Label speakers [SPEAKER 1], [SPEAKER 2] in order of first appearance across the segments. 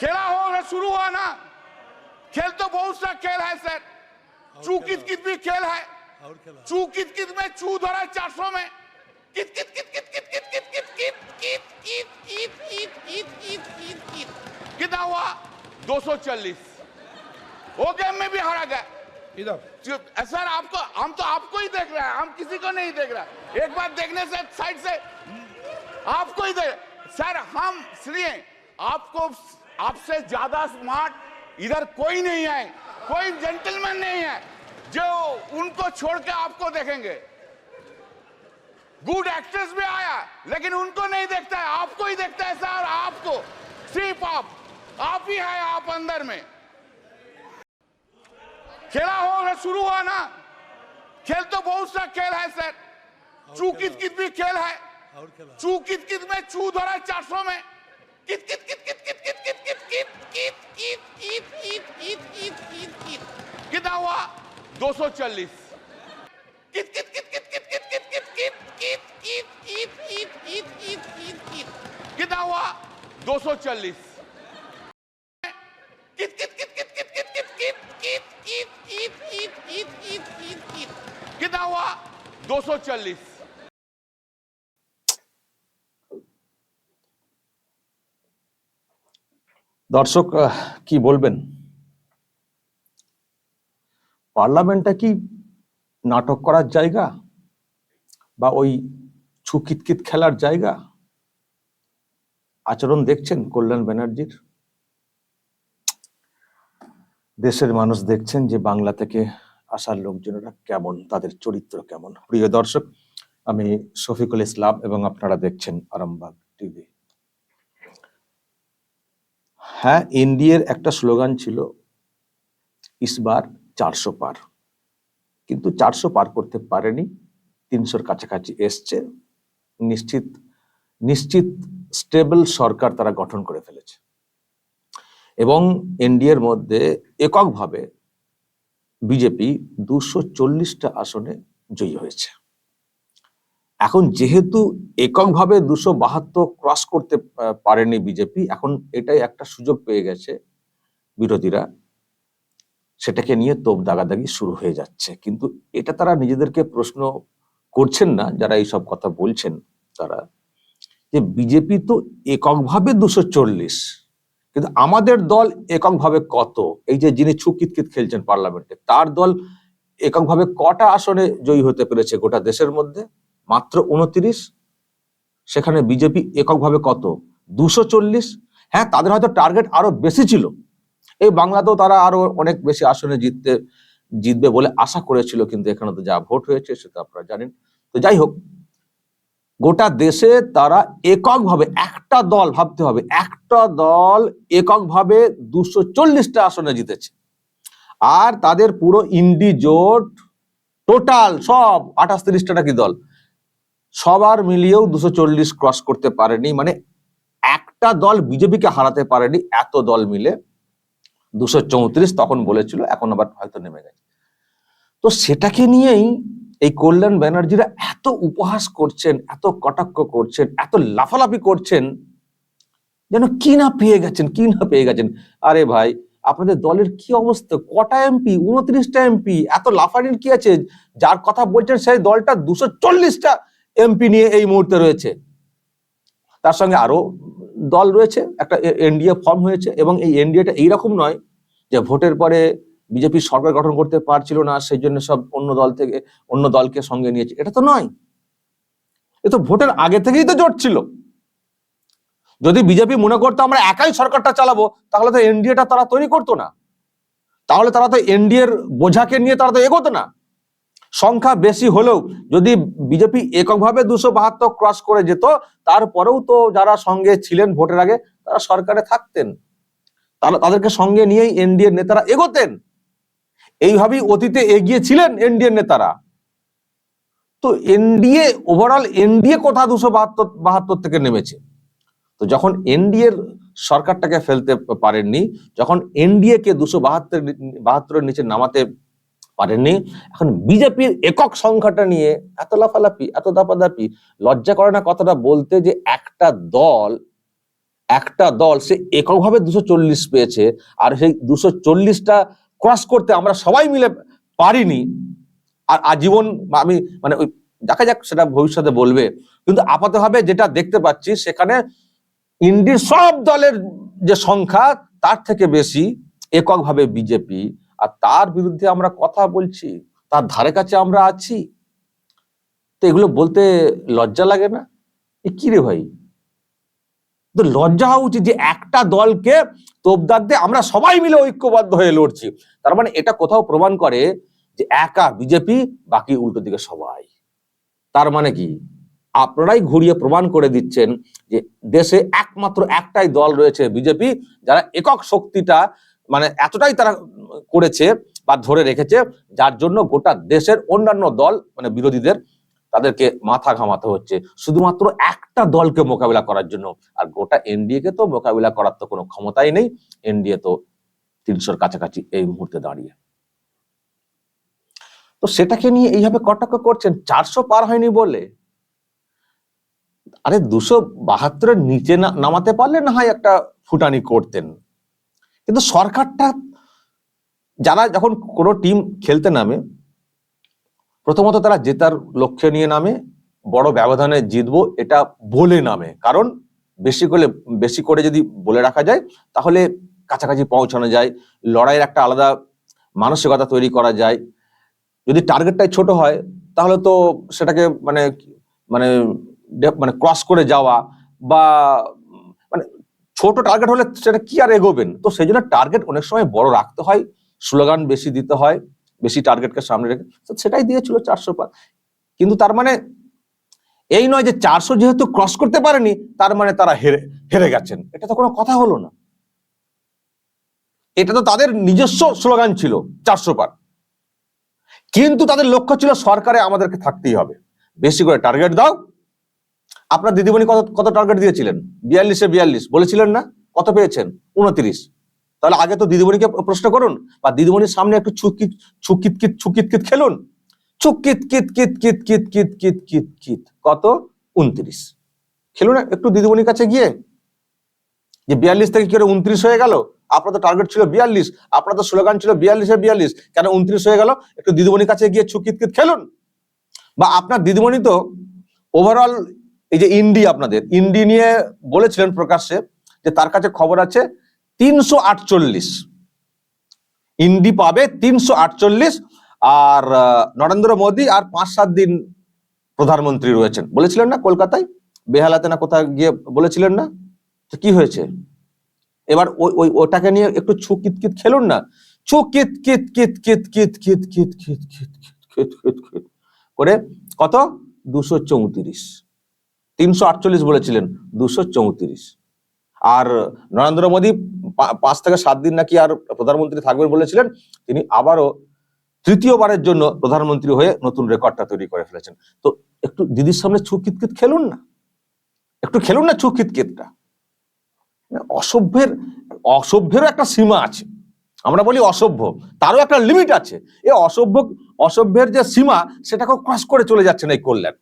[SPEAKER 1] खेला होगा शुरू हुआ ना खेल तो बहुत सा खेल है सर चू कित कित भी खेल है चू कित कित में चू धरा चार सौ में कित कित कित कित कित कित कित कित कित कित कित कित कित कित कित कित कित कितना हुआ दो सौ चालीस वो गेम में भी हारा गया
[SPEAKER 2] इधर
[SPEAKER 1] सर आपको हम तो आपको ही देख रहे हैं हम किसी को नहीं देख रहे एक बार देखने से साइड से आपको ही देख सर हम इसलिए आपको आपसे ज़्यादा स्मार्ट इधर कोई नहीं है कोई जेंटलमैन नहीं है जो उनको छोड़ के आपको देखेंगे। गुड एक्ट्रेस भी आया लेकिन उनको नहीं देखता है आपको ही देखता है सर आपको। सिर्फ़ आप आप ही है आप अंदर में। खेला होगा शुरू हुआ ना खेल तो बहुत सा खेल है सर। चू कित कित भी खेल है। चू कित कित में चू धरा चार सौ में। Git git git git git git git git git git git git git git git git git कितना हुआ 240 git git git git git git git git git git git git git git git git git कितना हुआ 240 git git git git git git git git git git git git git git git कितना हुआ 240
[SPEAKER 3] দর্শক কি বলবেন? পার্লামেন্টটা কি নাটক করার জায়গা বা ওই ছুকিতকিত খেলার জায়গা? আচরণ দেখছেন কল্যাণ ব্যানার্জির? দেশের মানুষ দেখছেন যে বাংলা থেকে আসার লোকজনেরা কেমন, তাদের চরিত্র কেমন। প্রিয় দর্শক, আমি শফিকুল ইসলাম এবং আপনারা দেখছেন আরামবাগ টিভি। হ্যাঁ এনডিএর একটা স্লোগান ছিল ইসবার চারশো পার। কিন্তু চারশো পার করতে পারেনি, তিনশোর কাছাকাছি এসছে। নিশ্চিত নিশ্চিত স্টেবল সরকার তারা গঠন করে ফেলেছে। এবং এনডিএর মধ্যে এককভাবে বিজেপি দুশো চল্লিশটা আসনে জয়ী হয়েছে। এখন যেহেতু এককভাবে দুশো বাহাত্তর ক্রস করতে পারেনি বিজেপি এখন এটাই একটা সুযোগ পেয়ে গেছে বিরোধীরা। সেটাকে নিয়ে তোপ দাগাদাগি শুরু হয়ে যাচ্ছে। কিন্তু এটা তারা নিজেদেরকে প্রশ্ন করছেন না, যারা এইসব কথা বলছেন তারা, যে বিজেপি তো এককভাবে দুশো চল্লিশ, কিন্তু আমাদের দল এককভাবে কত? এই যে যিনি ছুকিতকিত খেলছেন পার্লামেন্টে, তার দল এককভাবে কটা আসনে জয়ী হতে পেরেছে গোটা দেশের মধ্যে? মাত্র উনত্রিশ, সেখানে বিজেপি এককভাবে কত? দুশো চল্লিশ? হ্যাঁ তাদের হয়তো টার্গেট আরও বেশি ছিল। এই বাংলাতেও তারা আরও অনেক বেশি আসনে জিততে, জিতবে বলে আশা করেছিল, কিন্তু এখানে তো যা ভোট হয়েছে সেটা আপনারা জানেন। তো যাই হোক, গোটা দেশে তারা এককভাবে, একটা দল ভাবতে হবে, একটা দল এককভাবে দুশো চল্লিশটা আসনে জিতেছে। আর তাদের পুরো ইন্ডি জোট, টোটাল সব আঠাশ তিরিশটা নাকি দল। সবার মিলিয়েও দুশো চল্লিশ ক্রস করতে পারেনি মানে একটা দল বিজেপিকে হারাতে পারেনি, এত দল মিলে। দুশো চৌত্রিশ তখন বলেছিল, এখন আবার হয়তো নেমে গেছে। তো সেটাকে নিয়েই এই কল্যাণ ব্যানার্জিরা এত উপহাস করছেন, এত কটাক্ষ করছেন, এত লাফালাফি করছেন, যেন কি না পেয়ে গেছেন, কি না পেয়ে গেছেন। আরে ভাই, আপনাদের দলের কি অবস্থা? কটা এমপি উনত্রিশটা এমপি এত লাফানির কি আছে? যার কথা বলছেন সেই দলটা দুশো চল্লিশটা এমপি নিয়ে এই মুহূর্তে রয়েছে। তার সঙ্গে আরও দল রয়েছে, একটা এনডিএ ফর্ম হয়েছে এবং এই এনডিএটা এইরকম নয় যে ভোটের পরে বিজেপি সরকার গঠন করতে পারছিল না, সেই জন্য সব অন্য দল থেকে, অন্য দলকে সঙ্গে নিয়েছে। এটা তো নয়। এ তো ভোটের আগে থেকেই তো জোট ছিল। যদি বিজেপি মনে করতো আমরা একাই সরকারটা চালাবো, তাহলে তো এনডিএটা তারা তৈরি করতো না। তাহলে তারা তো এনডিএর বোঝাকে নিয়ে তারা তো এগোতো না। সংখ্যা বেশি হলেও যদি বিজেপি এককভাবে দুশো বাহাত্তর ক্রস করে যেত, তারপরেও তো যারা সঙ্গে ছিলেন ভোটের আগে, তারা সরকারে থাকতেন। তারা তাদেরকে সঙ্গে নিয়েই এনডিএর নেতারা এগোতেন। এইভাবেই অতীতে এগিয়ে ছিলেন এনডিএর নেতারা। তো এনডিএ ওভারঅল এনডিএ কোথা দুশো বাহাত্তর বাহাত্তর থেকে নেমেছে? তো যখন এনডিএর সরকারটাকে ফেলতে পারেননি, যখন এনডিএ কে দুশো বাহাত্তর বাহাত্তরের নিচে নামাতে পারেননি। এখন বিজেপির একক সংখ্যাটা নিয়ে এত লাফালাফি, এত দাপাদাপি, লজ্জা করে না কথাটা বলতে যে একটা দল একটা দল সে এককভাবে দুশো চল্লিশ পেয়েছে আর সেই দুশো চল্লিশটা ক্রস করতে আমরা সবাই মিলে পারিনি। আর আজীবন আমি মানে ওই দেখা যাক সেটা ভবিষ্যতে বলবে। কিন্তু আপাতভাবে যেটা দেখতে পাচ্ছি সেখানে ইন্ডির সব দলের যে সংখ্যা তার থেকে বেশি এককভাবে বিজেপি আর তার বিরুদ্ধে আমরা কথা বলছি, তার ধারে কাছে আমরা আছি। তো এগুলো বলতে লজ্জা লাগে না? এ কি রে ভাই? তো লজ্জা হওয়া উচিত যে একটা দলকে তোপদাগ দিয়ে আমরা সবাই মিলে ঐক্যবদ্ধ হয়ে লড়ছি। তার মানে এটা কোথাও প্রমাণ করে যে একা বিজেপি, বাকি উল্টো দিকে সবাই। তার মানে কি? আপনারাই ঘুরিয়ে প্রমাণ করে দিচ্ছেন যে দেশে একমাত্র একটাই দল রয়েছে বিজেপি, যারা একক শক্তিটা মানে এতটাই তারা করেছে বা ধরে রেখেছে যার জন্য গোটা দেশের অন্যান্য দল মানে বিরোধীদের তাদেরকে মাথা ঘামাতে হচ্ছে। শুধুমাত্র একটা দলকে মোকাবিলা করার জন্য। আর গোটা এনডিএ কে তো মোকাবিলা করার তো কোনো ক্ষমতাই নেই। এনডিএ তো তিনশোর কাছাকাছি এই মুহূর্তে দাঁড়িয়ে। তো সেটাকে নিয়ে এইভাবে কটাক্ষ করছেন? চারশো পার হয়নি বলে। আরে দুশো বাহাত্তরের নিচে নামাতে পারলে না হয় একটা ফুটানি করতেন। কিন্তু সরকারটা যারা যখন কোনো টিম খেলতে নামে, প্রথমত তারা জেতার লক্ষ্য নিয়ে নামে, বড় ব্যবধানে জিতবো এটা বলে নামে। কারণ বেশি করে বেশি করে যদি বলে রাখা যায়, তাহলে কাছাকাছি পৌঁছানো যায়, লড়াইয়ের একটা আলাদা মানসিকতা তৈরি করা যায়। যদি টার্গেটটাই ছোট হয়, তাহলে তো সেটাকে মানে মানে মানে ক্রস করে যাওয়া বা ছোট টার্গেট হলে সেটা কি আর এগোবেন? তো সেই জন্য টার্গেট অনেক সময় বড় রাখতে হয় স্লোগান বেশি দিতে হয়, বেশি টার্গেটকে সামনে রেখে, তো সেটাই দিয়েছিল চারশো পার কিন্তু তার মানে এই নয় যে চারশো যেহেতু ক্রস করতে পারেনি, তার মানে তারা হেরে হেরে গেছেন। এটা তো কোনো কথা হলো না। এটা তো তাদের নিজস্ব স্লোগান ছিল, চারশো পার কিন্তু তাদের লক্ষ্য ছিল সরকারে আমাদেরকে থাকতেই হবে। বেশি করে টার্গেট দাও আপনার দিদিমণি কত কত টার্গেট দিয়েছিলেন? বিয়াল্লিশে বিয়াল্লিশ, বলেছিলেন না? কত পেয়েছেন? উনত্রিশ। তাহলে আগে তো দিদিমণিকে প্রশ্ন করুন বা দিদিমণির সামনে একটু ছুকিত ছুকিত, কিত ছুকিত কিত খেলুন। ছুকিত, কিত কিত কিত কিত কিত কিত কিত কিত। কত? উনত্রিশ। খেলুন একটু দিদিমণির কাছে গিয়ে। যে বিয়াল্লিশ থেকে কি করে উনত্রিশ হয়ে গেল? আপনার তো টার্গেট ছিল বিয়াল্লিশ, আপনার তো স্লোগান ছিল বিয়াল্লিশে বিয়াল্লিশ। কেন উনত্রিশ হয়ে গেল? একটু দিদিমণির কাছে গিয়ে ছুকিত কিত খেলুন। বা আপনার দিদিমণি তো ওভারঅল এই যে ইন্ডি আপনাদের ইন্ডি নিয়ে বলেছিলেন প্রকাশ্যে যে তার কাছে খবর আছে তিনশো আটচল্লিশ ইন্ডি পাবে তিনশো আটচল্লিশ আর নরেন্দ্র মোদী আর পাঁচ সাত দিন প্রধানমন্ত্রী রয়েছেন বলেছিলেন না কলকাতায় বেহালাতে না কোথায় গিয়ে বলেছিলেন না তো কি হয়েছে এবার ওই ওই ওটাকে নিয়ে একটু ছু কিত খেলুন না ছু কিত কিত কিত কিত কিত কিত কিত কিত কিত কিত কিত কিত করে কত দুশো চৌত্রিশ তিনশো আটচল্লিশ বলেছিলেন, দুশো চৌত্রিশ। আর নরেন্দ্র মোদী পাঁচ থেকে সাত দিন নাকি আর প্রধানমন্ত্রী থাকবেন বলেছিলেন, তিনি আবারও তৃতীয়বারের জন্য প্রধানমন্ত্রী হয়ে নতুন রেকর্ডটা তৈরি করে ফেলেছেন। তো একটু দিদির সামনে ছু কিতকিত খেলুন না। একটু খেলুন না ছু কিতকিতটা। অসভ্যের, অসভ্যেরও একটা সীমা আছে। আমরা বলি অসভ্য, তারও একটা লিমিট আছে। এই অসভ্য, অসভ্যের যে সীমা সেটাকে ক্রস করে চলে যাচ্ছেন এই কল্যাণ।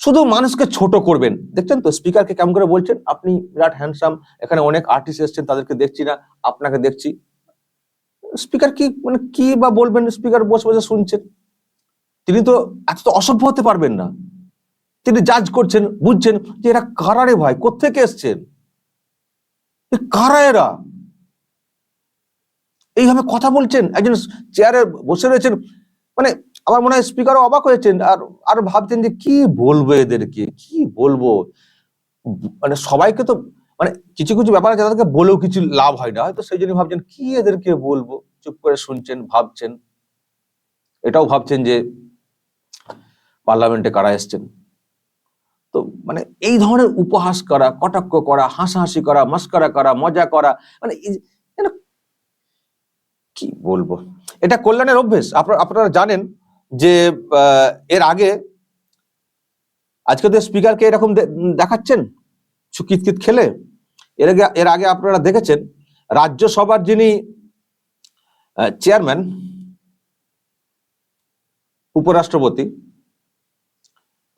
[SPEAKER 3] শুধু মানুষকে ছোট করবেন। দেখছেন তো? স্পিকারকে কেমন করে বলছেন? আপনি বিরাট হ্যান্ডসাম এখানে অনেক আর্টিস্ট এসছেন, তাদেরকে দেখছি না, আপনাকে দেখছি। স্পিকার কি মানে কি বা বলবেন? স্পিকার বসে বসে শুনছেন। তিনি তো এত তো অসভ্য হতে পারবেন না। তিনি জাজ করছেন, বুঝছেন যে এরা কারা রে ভাই? কোথেকে এসছেন? কারা এরা? এইভাবে কথা বলছেন। একজন চেয়ারে বসে রয়েছেন। মানে আমার মনে হয় স্পিকারও অবাক হয়েছেন আর আর ভাবছেন যে কি বলব এদেরকে? কি বলব? মানে সবাইকে তো মানে কিছু কিছু ব্যাপার আছে তাদেরকে বলেও কিছু লাভ হয় না। হয়তো সেই জন্য ভাবছেন, কি এদেরকে বলব? চুপ করে শুনছেন, ভাবছেন। এটাও ভাবছেন যে পার্লামেন্টে কারা এসছেন? তো মানে এই ধরনের উপহাস করা, কটাক্ষ করা, হাসাহাসি করা, মস্করা করা, মজা করা মানে কি বলব? এটা কল্যাণের অভ্যেস। আপনারা জানেন যে এর আগে আজকে তো স্পিকারকে এরকম দেখাচ্ছেন? কিতকিত খেলে? এর আগে এর আগে আপনারা দেখেছেন, রাজ্যসভার যিনি চেয়ারম্যান, উপরাষ্ট্রপতি,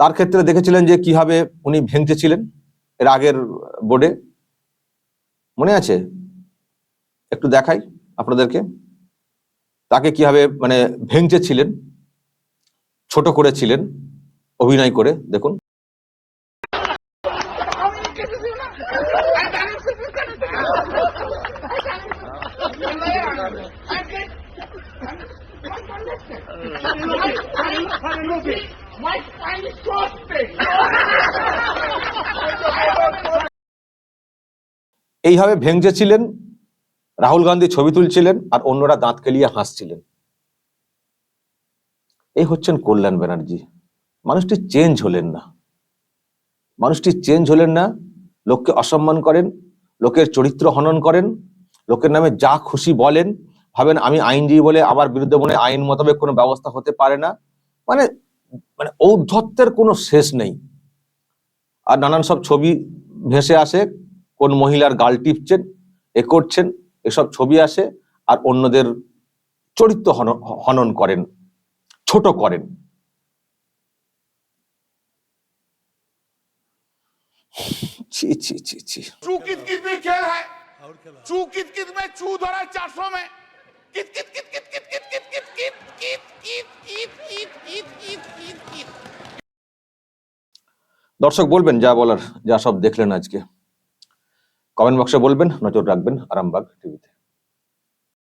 [SPEAKER 3] তার ক্ষেত্রে দেখেছিলেন যে কীভাবে উনি ভেঙতেছিলেন এর আগের বোর্ডে। মনে আছে? একটু দেখাই আপনাদেরকে। তাকে কীভাবে মানে ভেঙচেছিলেন? ছোট করেছিলেন, অভিনয় করে, দেখুন। এইভাবে ভেঙচেছিলেন রাহুল গান্ধী ছবি তুলছিলেন আর অন্যরা দাঁত কেলিয়ে হাসছিলেন। এই হচ্ছেন কল্যাণ ব্যানার্জি। মানুষটি চেঞ্জ হলেন না। মানুষটি চেঞ্জ হলেন না, লোককে অসম্মান করেন, লোকের চরিত্র হনন করেন, লোকের নামে যা খুশি বলেন, ভাবেন আমি আইনজীবী বলে, আমার বিরুদ্ধে মনে আইন মোতাবেক কোনো ব্যবস্থা হতে পারে না। মানে মানে ঔদ্ধত্যের কোনো শেষ নেই। আর নানান সব ছবি ভেসে আসে, কোন মহিলার গাল টিপছেন, এ করছেন, এসব ছবি আসে, আর অন্যদের চরিত্র হন- হনন করেন। ছোট করেন ছি ছি ছি ছি
[SPEAKER 1] চু কিত চু চু কিত কিত কিত কিত কিত কিত কিত কিত কিত কিত
[SPEAKER 3] দর্শক বলবেন যা বলার যা সব দেখলেন আজকে কমেন্ট বক্সে বলবেন নজর রাখবেন আরামবাগ টিভিতে